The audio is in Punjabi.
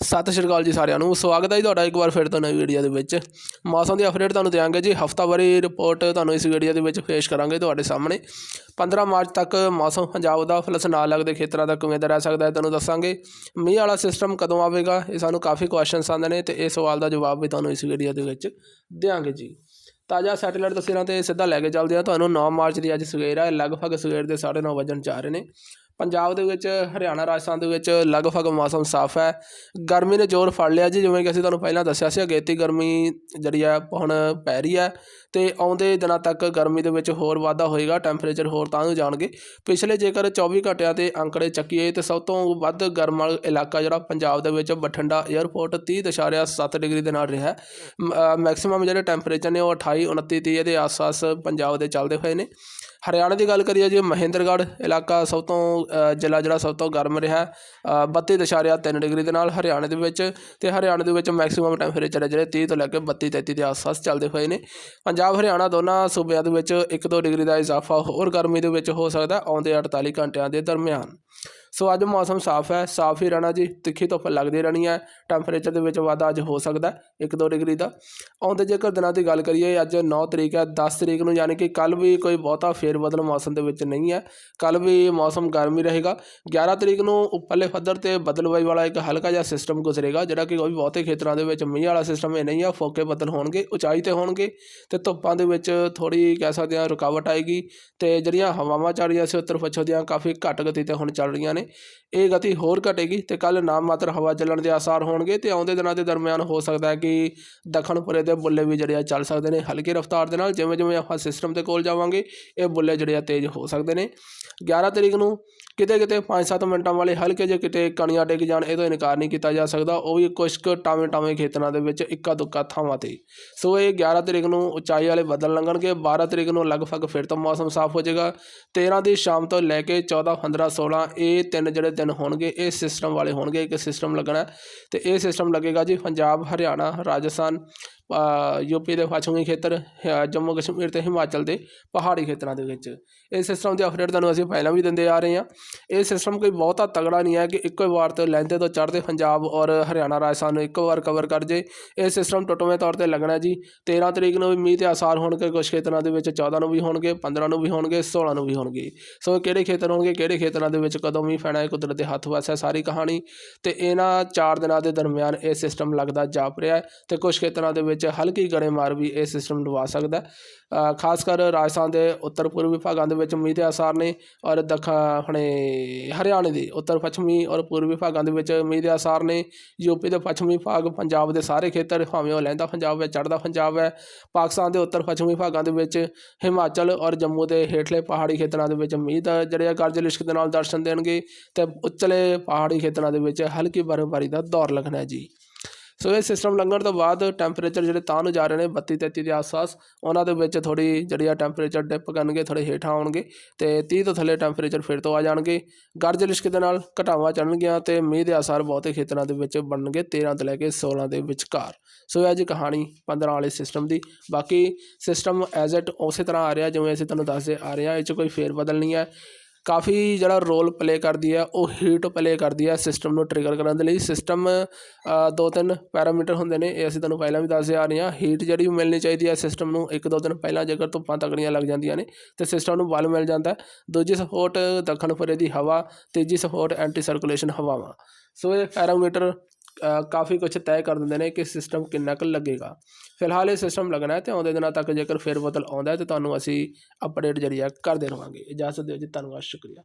ਸਤਿ ਸ਼੍ਰੀ ਅਕਾਲ ਜੀ ਸਾਰਿਆਂ ਨੂੰ। ਸਵਾਗਤ ਹੈ ਜੀ ਤੁਹਾਡਾ ਇੱਕ ਵਾਰ ਫਿਰ ਤੋਂ ਨਵੀਂ ਵੀਡੀਓ ਦੇ ਵਿੱਚ। ਮੌਸਮ ਦੀ ਅਪਡੇਟ ਤੁਹਾਨੂੰ ਦਿਆਂਗੇ ਜੀ। ਹਫਤਾਵਾਰੀ ਰਿਪੋਰਟ ਤੁਹਾਨੂੰ ਇਸ ਵੀਡੀਓ ਦੇ ਵਿੱਚ ਪੇਸ਼ ਕਰਾਂਗੇ ਤੁਹਾਡੇ ਸਾਹਮਣੇ। 15 ਮਾਰਚ ਤੱਕ ਮੌਸਮ ਪੰਜਾਬ ਦਾ ਪਲਸ ਨਾਲ ਲੱਗਦੇ ਖੇਤਰਾਂ ਦਾ ਕਿਵੇਂ ਦਾ ਰਹਿ ਸਕਦਾ ਹੈ, ਤੁਹਾਨੂੰ ਦੱਸਾਂਗੇ। ਮੀਂਹ ਵਾਲਾ ਸਿਸਟਮ ਕਦੋਂ ਆਵੇਗਾ, ਇਹ ਸਾਨੂੰ ਕਾਫੀ ਕੁਐਸਚਨਸ ਆਉਂਦੇ ਨੇ ਤੇ ਇਹ ਸਵਾਲ ਦਾ ਜਵਾਬ ਵੀ ਤੁਹਾਨੂੰ ਇਸ ਵੀਡੀਓ ਦੇ ਵਿੱਚ ਦਿਆਂਗੇ ਜੀ। ਤਾਜ਼ਾ ਸੈਟੇਲਾਈਟ ਤਸਵੀਰਾਂ ਤੇ ਸਿੱਧਾ ਲੈ ਕੇ ਚੱਲਦੇ ਹਾਂ। ਤੁਹਾਨੂੰ 9 ਮਾਰਚ ਦੀ ਅੱਜ ਸਵੇਰ ਹੈ, ਲਗਭਗ ਸਵੇਰ ਦੇ 9:30 ਵਜਣ ਜਾ ਰਹੇ ਨੇ। ਪੰਜਾਬ ਦੇ ਵਿੱਚ, ਹਰਿਆਣਾ, ਰਾਜਸਥਾਨ ਦੇ ਵਿੱਚ ਲਗਭਗ ਮੌਸਮ ਸਾਫ਼ ਹੈ। ਗਰਮੀ ਨੇ ਜ਼ੋਰ ਫੜ ਲਿਆ ਜੀ, ਜਿਵੇਂ ਕਿ ਅਸੀਂ ਤੁਹਾਨੂੰ ਪਹਿਲਾਂ ਦੱਸਿਆ ਸੀ ਅਗੇਤੀ ਗਰਮੀ ਜਿਹੜੀ ਆ, ਹੁਣ ਪੈ ਰਹੀ ਹੈ ਤੇ ਆਉਂਦੇ ਦਿਨਾਂ ਤੱਕ ਗਰਮੀ ਦੇ ਵਿੱਚ ਹੋਰ ਵਾਧਾ ਹੋਏਗਾ, ਟੈਂਪਰੇਚਰ ਹੋਰ ਤਾਂ ਨੂੰ ਜਾਣਗੇ। ਪਿਛਲੇ ਜੇਕਰ 24 ਘੰਟਿਆਂ ਤੇ ਅੰਕੜੇ ਚੱਕੀਏ ਤੇ ਸਭ ਤੋਂ ਵੱਧ ਗਰਮ ਵਾਲਾ ਇਲਾਕਾ ਜਿਹੜਾ ਪੰਜਾਬ ਦੇ ਵਿੱਚ ਬਠਿੰਡਾ 에ਅਰਪੋਰਟ 30.7 ਡਿਗਰੀ ਦੇ ਨਾਲ ਰਿਹਾ ਮੈਕਸਿਮਮ ਜਿਹੜੇ ਟੈਂਪਰੇਚਰ ਨੇ ਉਹ 28 29 30 ਦੇ ਆਸ-ਪਾਸ ਪੰਜਾਬ ਦੇ ਚੱਲਦੇ ਹੋਏ ਨੇ। ਹਰਿਆਣਾ ਦੀ ਗੱਲ ਕਰੀਏ ਜੇ ਮਹਿੰਦਰਗੜ੍ਹ ਇਲਾਕਾ ਸਭ ਤੋਂ ਜ਼ਿਲ੍ਹਾ ਜਿਹੜਾ ਸਭ ਤੋਂ ਗਰਮ ਰਿਹਾ ਅ, 32.3 ਡਿਗਰੀ ਦੇ ਨਾਲ ਹਰਿਆਣੇ ਦੇ ਵਿੱਚ ਤੇ ਹਰਿਆਣੇ ਦੇ ਵਿੱਚ ਮੈਕਸਿਮਮ ਟੈਂਪਰੇਚਰ ਹੈ ਜਿਹੜੇ 30 ਤੋਂ ਲੈ ਕੇ 32 33 ਦੇ ਆਸ-ਪਾਸ ਚੱਲਦੇ ਹੋਏ ਨੇ। ਪੰਜਾਬ ਹਰਿਆਣਾ ਦੋਨਾਂ ਸੂਬਿਆਂ ਦੇ ਵਿੱਚ 1-2 ਡਿਗਰੀ ਦਾ ਇਜ਼ਾਫਾ ਹੋਰ ਗਰਮੀ ਦੇ ਵਿੱਚ ਹੋ ਸਕਦਾ ਆਉਂਦੇ 48 ਘੰਟਿਆਂ ਦੇ ਦਰਮਿਆਨ। ਸੋ ਅੱਜ ਮੌਸਮ ਸਾਫ਼ ਹੈ, ਸਾਫ਼ ਹੀ ਰਹਿਣਾ ਜੀ। ਤਿੱਖੀ ਧੁੱਪ ਲੱਗਦੀ ਰਹਿਣੀ ਹੈ। ਟੈਂਪਰੇਚਰ ਦੇ ਵਿੱਚ ਵਾਧਾ ਅੱਜ ਹੋ ਸਕਦਾ 1-2 ਡਿਗਰੀ ਦਾ। ਆਉਂਦੇ ਜੇਕਰ ਦਿਨਾਂ ਦੀ ਗੱਲ ਕਰੀਏ, ਅੱਜ 9 ਤਰੀਕ ਹੈ 10 ਤਰੀਕ ਨੂੰ ਯਾਨੀ ਕਿ ਕੱਲ ਵੀ ਕੋਈ ਬਹੁਤਾ ਫੇਰ ਬਦਲ ਮੌਸਮ ਦੇ ਵਿੱਚ ਨਹੀਂ ਹੈ। ਕੱਲ ਵੀ ਮੌਸਮ ਗਰਮ ਹੀ ਰਹੇਗਾ। 11 ਤਰੀਕ ਨੂੰ ਉੱਪਰਲੇ ਪੱਧਰ ਤੇ ਬਦਲਵਾਈ ਵਾਲਾ ਇੱਕ ਹਲਕਾ ਜਿਹਾ ਸਿਸਟਮ ਗੁਜ਼ਰੇਗਾ, ਜਿਹੜਾ ਕਿ ਕੋਈ ਬਹੁਤੇ ਖੇਤਰਾਂ ਦੇ ਵਿੱਚ ਮੀਂਹ ਵਾਲਾ ਸਿਸਟਮ ਇਹ ਨਹੀਂ ਆ ਫੋਕੇ ਬੱਦਲ ਹੋਣਗੇ, ਉਚਾਈ ਤੇ ਹੋਣਗੇ ਤੇ ਧੁੱਪਾਂ ਦੇ ਵਿੱਚ ਥੋੜੀ ਕਹਿ ਸਕਦੇ ਹਾਂ ਰੁਕਾਵਟ ਆਏਗੀ ਤੇ ਜਿਹੜੀਆਂ ਹਵਾਵਾਂ ਚੱਲ ਰਹੀਆਂ ਸੀ ਉੱਤਰ ਪੱਛਮ ਦੀਆਂ ਕਾਫੀ ਘੱਟ ਗਤੀ ਤੇ ਹੁਣ ਚੱਲ ਰਹੀਆਂ ਨੇ। ਇਹ ਗਤੀ ਹੋਰ ਘਟੇਗੀ ਤੇ ਕੱਲ ਨਾਮ ਮਾਤਰ ਹਵਾ ਚੱਲਣ ਦੇ ਆਸਾਰ ਹੋਣਗੇ ਤੇ ਆਉਂਦੇ ਦਿਨਾਂ ਦੇ ਦਰਮਿਆਨ ਹੋ ਸਕਦਾ ਹੈ ਕਿ ਦੱਖਣਪੁਰੇ ਦੇ ਬੁੱਲੇ ਵੀ ਜਿਹੜੇ ਆ ਚੱਲ ਸਕਦੇ ਨੇ। ਹਲਕੀ ਰਫ਼ਤਾਰ ਦੇ ਨਾਲ ਜਿਵੇਂ ਜਿਵੇਂ ਆਪਾਂ ਸਿਸਟਮ ਦੇ ਕੋਲ ਜਾਵਾਂਗੇ, ਇਹ ਬੁੱਲੇ ਜਿਹੜੇ ਆ ਤੇਜ਼ ਹੋ ਸਕਦੇ ਨੇ। 11 ਤਰੀਕ ਨੂੰ ਕਿਤੇ ਕਿਤੇ 5-7 ਮਿੰਟਾਂ ਵਾਲੇ ਹਲਕੇ ਜਿਹੇ ਕਿਤੇ ਕਣੀਆਂ ਡਿੱਗ ਜਾਣ, ਇਹ ਤੋਂ ਇਨਕਾਰ ਨਹੀਂ ਕੀਤਾ ਜਾ ਸਕਦਾ। ਉਹ ਵੀ ਕੁਝ ਕੁ ਟਾਵੇਂ ਟਾਵੇਂ ਖੇਤਰਾਂ ਦੇ ਵਿੱਚ ਇੱਕਾ ਦੁੱਕਾ ਥਾਵਾਂ ਤੇ। ਸੋ ਇਹ 11 ਤਰੀਕ ਨੂੰ ਉਚਾਈ ਵਾਲੇ ਬੱਦਲ ਲੰਘਣਗੇ। 12 ਤਰੀਕ ਨੂੰ ਲਗਭਗ ਫਿਰ ਤੋਂ ਮੌਸਮ ਸਾਫ਼ ਹੋ ਜਾਏਗਾ। 13 ਦੀ ਸ਼ਾਮ ਤੋਂ ਲੈ ਕੇ 14 15 16 ਇਹ ਤਿੰਨ ਜਿਹੜੇ ਦਿਨ ਹੋਣਗੇ, ਇਹ ਸਿਸਟਮ ਵਾਲੇ ਹੋਣਗੇ, ਇੱਕ ਸਿਸਟਮ ਲੱਗਣਾ ਹੈ। ਤੇ ਇਹ ਸਿਸਟਮ ਲੱਗੇਗਾ ਜੀ ਪੰਜਾਬ, ਹਰਿਆਣਾ, ਰਾਜਸਥਾਨ ਯੂਪੀ ਦੇ ਪੱਛਮੀ ਖੇਤਰ ਜੰਮੂ ਕਸ਼ਮੀਰ ਤੇ ਹਿਮਾਚਲ ਦੇ ਪਹਾੜੀ ਖੇਤਰਾਂ ਦੇ ਵਿੱਚ। ਇਹ ਸਿਸਟਮ ਦੀ ਅਪਡੇਟ ਤੁਹਾਨੂੰ ਅਸੀਂ ਪਹਿਲਾਂ ਵੀ ਦਿੰਦੇ ਆ ਰਹੇ ਹਾਂ। ਇਹ ਸਿਸਟਮ ਕੋਈ ਬਹੁਤਾ ਤਗੜਾ ਨਹੀਂ ਹੈ ਕਿ ਇੱਕੋ ਹੀ ਵਾਰ ਤੇ ਲਹਿੰਦੇ ਤੋਂ ਚੜ੍ਹਦੇ ਪੰਜਾਬ ਔਰ ਹਰਿਆਣਾ ਰਾਜਸਥਾਨ ਨੂੰ ਇੱਕੋ ਵਾਰ ਕਵਰ ਕਰ ਜੇ। ਇਹ ਸਿਸਟਮ ਟੁੱਟਵੇਂ ਤੌਰ ਤੇ ਲੱਗਣਾ ਜੀ। 13 ਤਰੀਕ ਨੂੰ ਵੀ ਮੀਂਹ ਤੇ ਆਸਾਰ ਹੋਣਗੇ ਕੁਝ ਖੇਤਰਾਂ ਦੇ ਵਿੱਚ 14 ਨੂੰ ਵੀ ਹੋਣਗੇ 15 ਨੂੰ ਵੀ ਹੋਣਗੇ 16 ਨੂੰ ਵੀ ਹੋਣਗੇ। ਸੋ ਇਹ ਕਿਹੜੇ ਖੇਤਰ ਹੋਣਗੇ, ਕਿਹੜੇ ਖੇਤਰਾਂ ਦੇ ਵਿੱਚ ਕਦੋਂ ਮੀਂਹ ਪੈਣਾ ਹੈ ਕੁਦਰਤ ਦੇ ਹੱਥ ਵੱਸ ਸਾਰੀ ਕਹਾਣੀ। ਤੇ ਇਹਨਾਂ 4 ਦਿਨਾਂ ਦੇ ਦਰਮਿਆਨ ਇਹ ਸਿਸਟਮ ਲੱਗਦਾ ਜਾਪ ਰਿਹਾ ਹੈ ਤੇ ਕੁਝ ਖੇਤਰਾਂ ਦੇ ਵਿੱਚ ਵਿੱਚ ਹਲਕੀ ਗੜੇਮਾਰ ਵੀ ਇਹ ਸਿਸਟਮ ਡਵਾ ਸਕਦਾ ਖਾਸ ਕਰ ਰਾਜਸਥਾਨ ਦੇ ਉੱਤਰ ਪੂਰਬੀ ਭਾਗਾਂ ਦੇ ਵਿੱਚ ਮੀਂਹ ਦੇ ਆਸਾਰ ਨੇ ਔਰ ਦੱਖ ਆਪਣੇ ਹਰਿਆਣੇ ਦੇ ਉੱਤਰ ਪੱਛਮੀ ਔਰ ਪੂਰਬੀ ਭਾਗਾਂ ਦੇ ਵਿੱਚ ਮੀਂਹ ਦੇ ਆਸਾਰ ਨੇ ਯੂਪੀ ਦੇ ਪੱਛਮੀ ਭਾਗ ਪੰਜਾਬ ਦੇ ਸਾਰੇ ਖੇਤਰ ਭਾਵੇਂ ਉਹ ਲਹਿੰਦਾ ਪੰਜਾਬ ਹੈ, ਚੜ੍ਹਦਾ ਪੰਜਾਬ ਹੈ, ਪਾਕਿਸਤਾਨ ਦੇ ਉੱਤਰ ਪੱਛਮੀ ਭਾਗਾਂ ਦੇ ਵਿੱਚ ਹਿਮਾਚਲ ਔਰ ਜੰਮੂ ਦੇ ਹੇਠਲੇ ਪਹਾੜੀ ਖੇਤਰਾਂ ਦੇ ਵਿੱਚ ਮੀਂਹ ਦਾ ਜਿਹੜੇ ਆ ਗਰਜ ਲਿਸ਼ਕ ਦੇ ਨਾਲ ਦਰਸ਼ਨ ਦੇਣਗੇ ਤੇ ਉੱਚਲੇ ਪਹਾੜੀ ਖੇਤਰਾਂ ਦੇ ਵਿੱਚ ਹਲਕੀ ਬਰਫ਼ਬਾਰੀ ਦਾ ਦੌਰ ਲੱਗਣਾ ਜੀ। ਸੋ ਇਹ ਸਿਸਟਮ ਲੰਘਣ ਤੋਂ ਬਾਅਦ ਟੈਂਪਰੇਚਰ ਜਿਹੜੇ ਤਾਂ ਨੂੰ ਜਾ ਰਹੇ ਨੇ 32 33 ਦੇ ਆਸ-ਪਾਸ, ਉਹਨਾਂ ਦੇ ਵਿੱਚ ਥੋੜੀ ਜਿਹੜੀ ਆ ਟੈਂਪਰੇਚਰ ਡਿਪ ਕਰਨਗੇ ਥੋੜੇ ਹੇਠਾਂ ਆਉਣਗੇ ਤੇ 30 ਤੋਂ ਥੱਲੇ ਟੈਂਪਰੇਚਰ ਫਿਰ ਤੋਂ ਆ ਜਾਣਗੇ। ਗਰਜ ਲਿਸ਼ਕ ਦੇ ਨਾਲ ਘਟਾਵਾਂ ਚੜਨਗੀਆਂ ਤੇ ਮੀਂਹ ਦੇ ਆਸਾਰ ਬਹੁਤੇ ਖੇਤਰਾਂ ਦੇ ਵਿੱਚ ਬਣਨਗੇ 13 ਤੋਂ ਲੈ ਕੇ 16 ਦੇ ਵਿਚਕਾਰ। ਸੋ ਇਹ ਜੀ ਕਹਾਣੀ 15 ਵਾਲੇ ਸਿਸਟਮ ਦੀ। ਬਾਕੀ ਸਿਸਟਮ ਐਜ਼ ਇਟ ਉਸੇ ਤਰ੍ਹਾਂ ਆ ਰਿਹਾ, ਜਿਵੇਂ ਅਸੀਂ ਤੁਹਾਨੂੰ ਦੱਸਦੇ ਆ ਰਹੇ ਹਾਂ, ਇਹ 'ਚ ਕੋਈ ਫੇਰ ਬਦਲ ਨਹੀਂ ਹੈ। ਕਾਫੀ ਜਿਹੜਾ ਰੋਲ ਪਲੇ ਕਰਦੀ ਹੈ, ਉਹ ਹੀਟ ਪਲੇ ਕਰਦੀ ਹੈ ਸਿਸਟਮ ਨੂੰ ਟ੍ਰਿਗਰ ਕਰਨ ਦੇ ਲਈ। ਸਿਸਟਮ ਦੋ ਤਿੰਨ ਪੈਰਾਮੀਟਰ ਹੁੰਦੇ ਨੇ, ਇਹ ਅਸੀਂ ਤੁਹਾਨੂੰ ਪਹਿਲਾਂ ਵੀ ਦੱਸਦੇ ਆ ਰਹੇ ਹਾਂ। ਹੀਟ ਜਿਹੜੀ ਮਿਲਣੀ ਚਾਹੀਦੀ ਹੈ ਸਿਸਟਮ ਨੂੰ, ਇੱਕ ਦੋ ਦਿਨ ਪਹਿਲਾਂ ਜੇਕਰ ਧੁੱਪਾਂ ਤਕੜੀਆਂ ਲੱਗ ਜਾਂਦੀਆਂ ਨੇ, ਤੇ ਸਿਸਟਮ ਨੂੰ ਬਲ ਮਿਲ ਜਾਂਦਾ ਦੂਜੀ ਸਪੋਰਟ ਦੱਖਣ ਪੁਰੇ ਦੀ ਹਵਾ, ਤੀਜੀ ਸਪੋਰਟ ਐਂਟੀ ਸਰਕੂਲੇਸ਼ਨ ਹਵਾਵਾਂ। ਸੋ ਇਹ ਪੈਰਾਮੀਟਰ ਕਾਫੀ ਕੁਝ ਤੈਅ ਕਰ ਦਿੰਦੇ ਨੇ ਕਿ ਸਿਸਟਮ ਕਿੰਨਾ ਕੁ ਲੱਗੇਗਾ। ਫਿਲਹਾਲ ਇਹ ਸਿਸਟਮ ਲੱਗਣਾ ਹੈ ਤੇ ਆਉਂਦੇ ਦਿਨਾਂ ਤੱਕ ਜੇਕਰ ਫੇਰ ਬਦਲ ਆਉਂਦਾ ਹੈ ਤੇ ਤੁਹਾਨੂੰ ਅਸੀਂ ਅਪਡੇਟ ਜਿਹੜੀ ਹੈ ਕਰਦੇ ਰਹਾਂਗੇ ਇਜਾਜ਼ਤ ਦਿਓ ਜੀ, ਧੰਨਵਾਦ, ਸ਼ੁਕਰੀਆ।